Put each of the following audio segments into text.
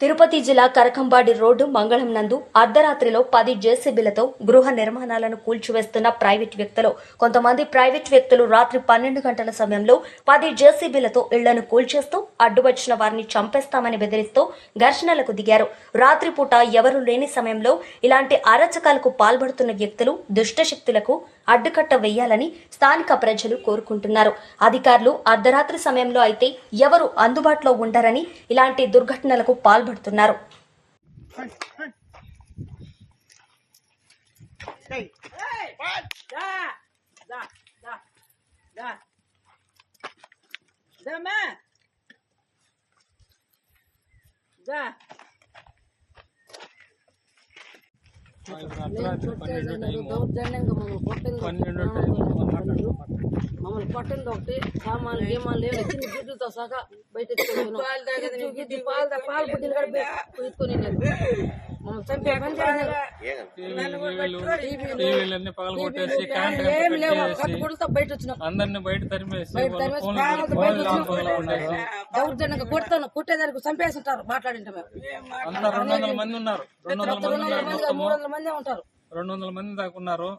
తిరుపతి జిల్లా కరకంబాడి రోడ్డు మంగళం నందు అర్ధరాత్రిలో పది జేసీబీలతో గృహ నిర్మాణాలను కూల్చివేస్తున్న ప్రైవేట్ వ్యక్తులు. కొంతమంది ప్రైవేట్ వ్యక్తులు రాత్రి పన్నెండు గంటల సమయంలో పది జేసీబీలతో ఇళ్ళను కూల్చేస్తూ అడ్డువచ్చిన వారిని చంపేస్తామని బెదిరిస్తూ ఘర్షణలకు దిగారు. రాత్రిపూట ఎవరూ లేని సమయంలో ఇలాంటి అరచకాలకు పాల్పడుతున్న వ్యక్తులు దుష్టశక్తులకు అడ్డుకట్ట వేయాలని స్థానిక ప్రజలు కోరుకుంటున్నారు. అధికారులు అర్ధరాత్రి సమయంలో అయితే ఎవరు అందుబాటులో ఉండరని ఇలాంటి దుర్ఘటనలకు పాల్పడుతున్నారు. దౌర్జన్యంగా మమ్మల్ని కొట్టింది మమ్మల్ని కొట్టింది ఒకటి. సామాన్లు గేమాలు లేవు. చిన్న గిడ్డుతో సహా బయట పాలు తీసుకొని అందరిని బయట దౌర్జన్యంగా కొడతాను కుట్టేదానికి చంపేస్తుంటారు. మాట్లాడింటే మేము. రెండు వందల మంది ఉన్నారు. రెండు వందల మంది మూడు వందల మంది ఉంటారు. రెండు వందల మంది దాకా ఉన్నారు.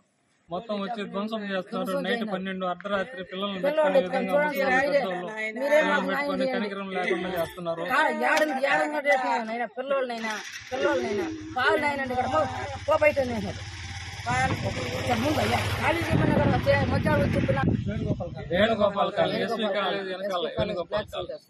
మొత్తం వచ్చి ధ్వంసం చేస్తున్నారు. నైట్ పన్నెండు అర్ధరాత్రి పిల్లల్ని పెట్టుకునే విధంగా పెట్టుకొని. కనికరం లేకుండా చేస్తున్నారు? పిల్లోళ్ళనైనా పిల్లోళ్ళనైనా. వేణుగోపాల్ కాలేజ్ వెనకాల వేణుగోపాల్ కాలేజ్